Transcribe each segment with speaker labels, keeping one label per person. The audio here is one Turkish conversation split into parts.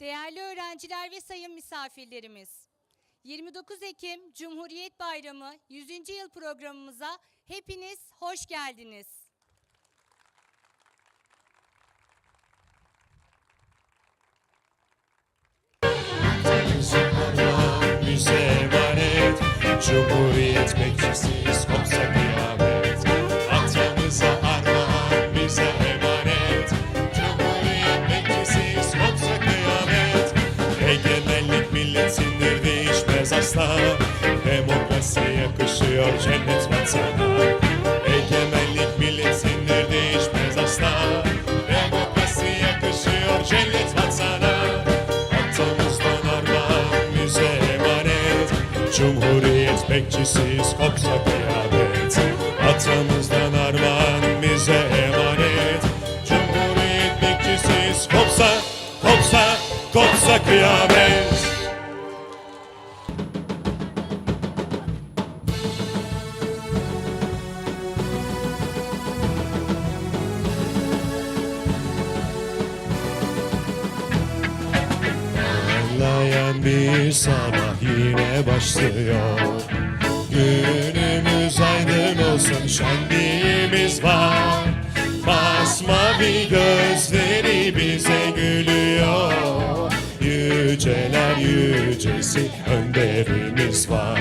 Speaker 1: Değerli öğrenciler ve sayın misafirlerimiz, 29 Ekim Cumhuriyet Bayramı 100. yıl programımıza hepiniz hoş geldiniz.
Speaker 2: Cumhuriyet bekçisiyiz Milletindir değişmez asla. Demokrasi yakışıyor cennet vatana Egemenlik milletindir değişmez asla. Demokrasi yakışıyor cennet vatana Atamızdan armağan bize emanet. Cumhuriyet bekçisiyiz kopsa kıyamet. Atamızdan armağan bize emanet. Cumhuriyet bekçisiyiz kopsa kopsa kopsa kıyamet Parlayan bir sabah yine başlıyor. Günümüz aydın olsun şenliğimiz var. Masmavi gözleri bize gülüyor. Yüceler yücesi önderimiz var.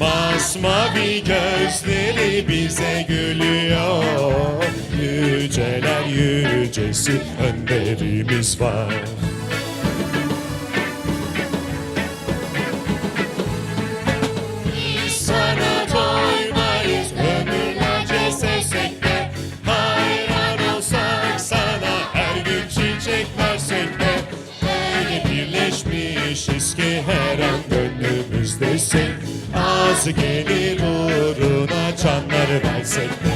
Speaker 2: Masmavi gözleri bize gülüyor. Yüceler yücesi önderimiz var Az gelir uğruna canları versek de?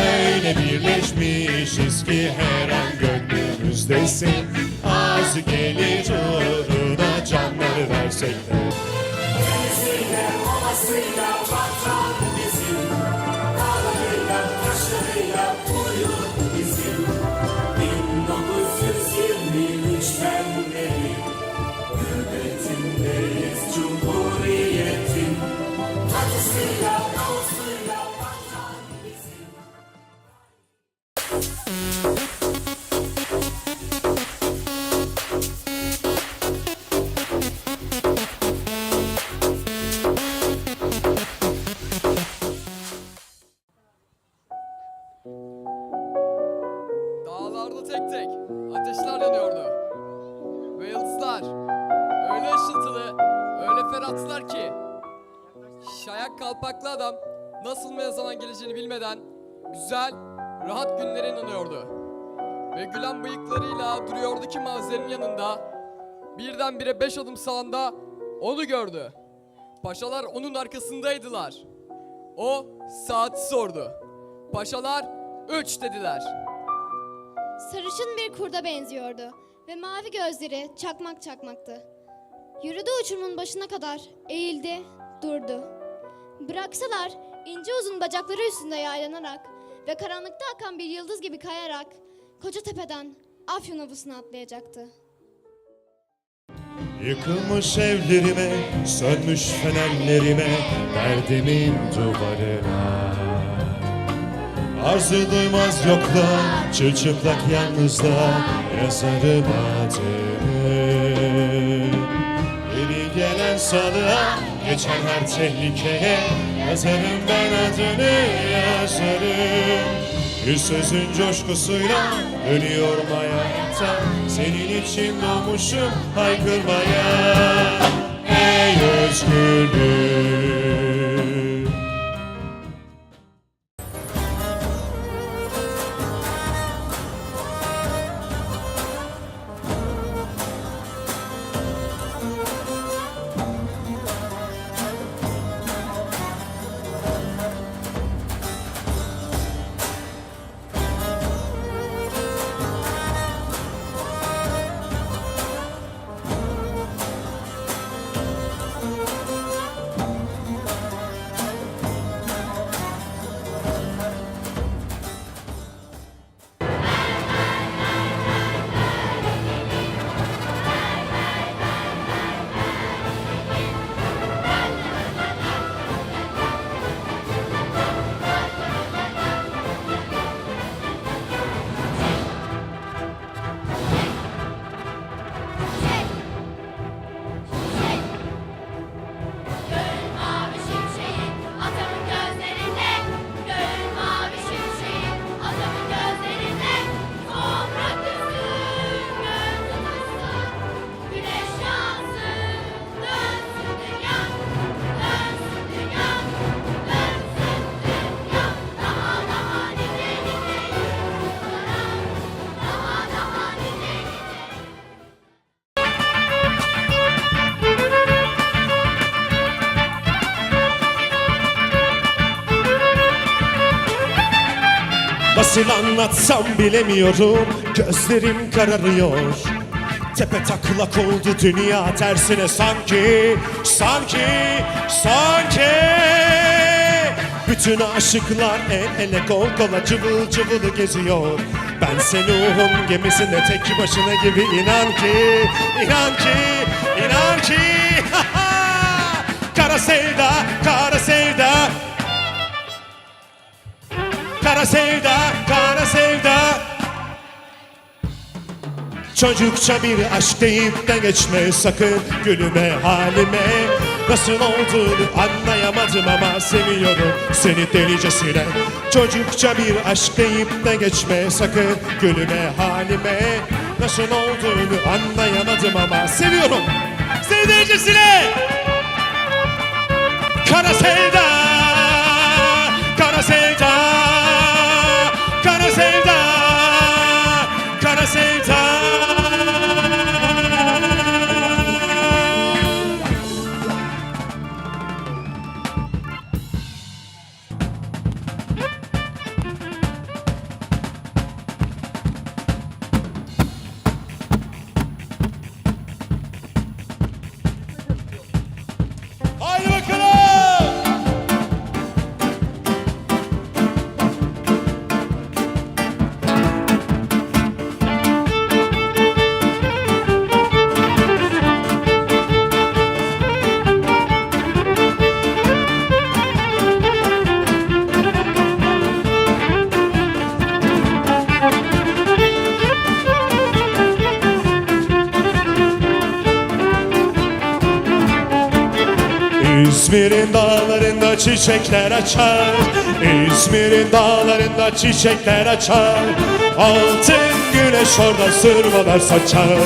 Speaker 2: Öyle birleşmişiz ki her an gönlümüzdesin. Az gelir uğruna canları versek de?
Speaker 3: Cumhuriyetin
Speaker 4: öyle ferahtılar ki şayak kalpaklı adam nasıl ve zaman geleceğini bilmeden güzel, rahat günlere inanıyordu. Ve gülen bıyıklarıyla duruyordu ki mavzenin yanında birdenbire beş adım sağında onu gördü. Paşalar onun arkasındaydılar. O saati sordu. Paşalar üç dediler.
Speaker 5: Sarışın bir kurda benziyordu ve mavi gözleri çakmak çakmaktı. Yürüdü uçurumun başına kadar, eğildi, durdu. Bıraksalar ince uzun bacakları üstünde yaylanarak ve karanlıkta akan bir yıldız gibi kayarak koca tepeden Afyon Ovası'na atlayacaktı.
Speaker 2: Yıkılmış evlerime, sönmüş fenerlerime, derdimin duvarına. Arzu duymaz yokluğa, çırçıplak yalnızlığa yazarım adını. Yeni gelen salığa, geçen her tehlikeye yazarım ben adını yazarım. Bir sözün coşkusuyla dönüyorum hayata Senin için doğmuşum haykırmaya Ey özgürlük Nasıl anlatsam bilemiyorum. Gözlerim kararıyor. Tepe taklak oldu dünya tersine sanki Sanki, sanki. Bütün aşıklar el ele kol kola cıvıl cıvıl geziyor. Ben Nuh'un gemisinde tek başına gibi inan ki inan ki, inan ki. Kara sevda, kara sevda Kara sevda, kara sevda. Çocukça bir aşk deyip de geçme sakın gülüme halime. Nasıl olduğunu anlayamadım ama seviyorum seni delicesine. Çocukça bir aşk deyip de geçme sakın gülüme halime. Nasıl olduğunu anlayamadım ama seviyorum seni delicesine. Kara sevda, İzmir'in dağlarında çiçekler açar. İzmir'in dağlarında çiçekler açar. Altın güneş orada sırmalar saçar.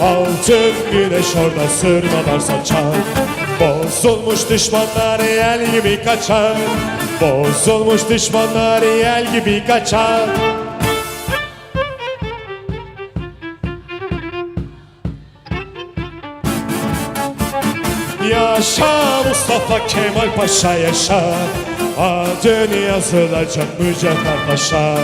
Speaker 2: Altın güneş orada sırmalar saçar. Bozulmuş düşmanlar yel gibi kaçar. Bozulmuş düşmanlar yel gibi kaçar Yaşa Mustafa Kemal Paşa yaşa. Adın yazılacak Mücevher Paşa.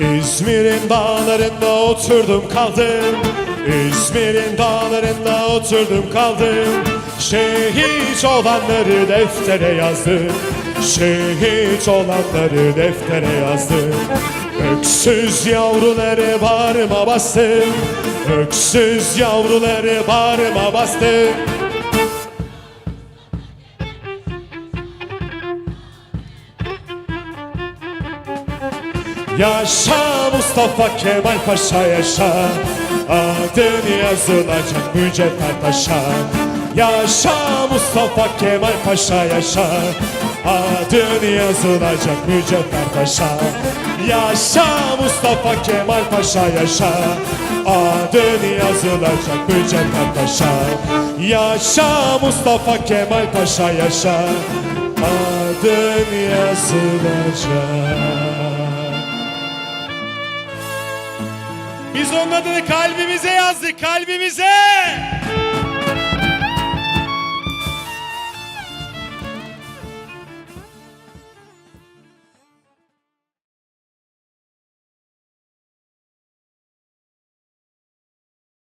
Speaker 2: İzmir'in dağlarında oturdum kaldım. İzmir'in dağlarında oturdum kaldım Şehit olanları deftere yazdım Şehit olanları deftere yazdım Öksüz yavruları bağrıma bastım Öksüz yavruları bağrıma bastım Yaşa Mustafa Kemal Paşa yaşa. Adın yazılacak mücevher taşa Yaşa Mustafa Kemal Paşa yaşa. Adın yazılacak mücevher taşa Yaşa Mustafa Kemal Paşa yaşa. Adın yazılacak mücevher taşa Yaşa Mustafa Kemal Paşa yaşa. Adın yazılacak. Biz onun adını kalbimize yazdık, kalbimize.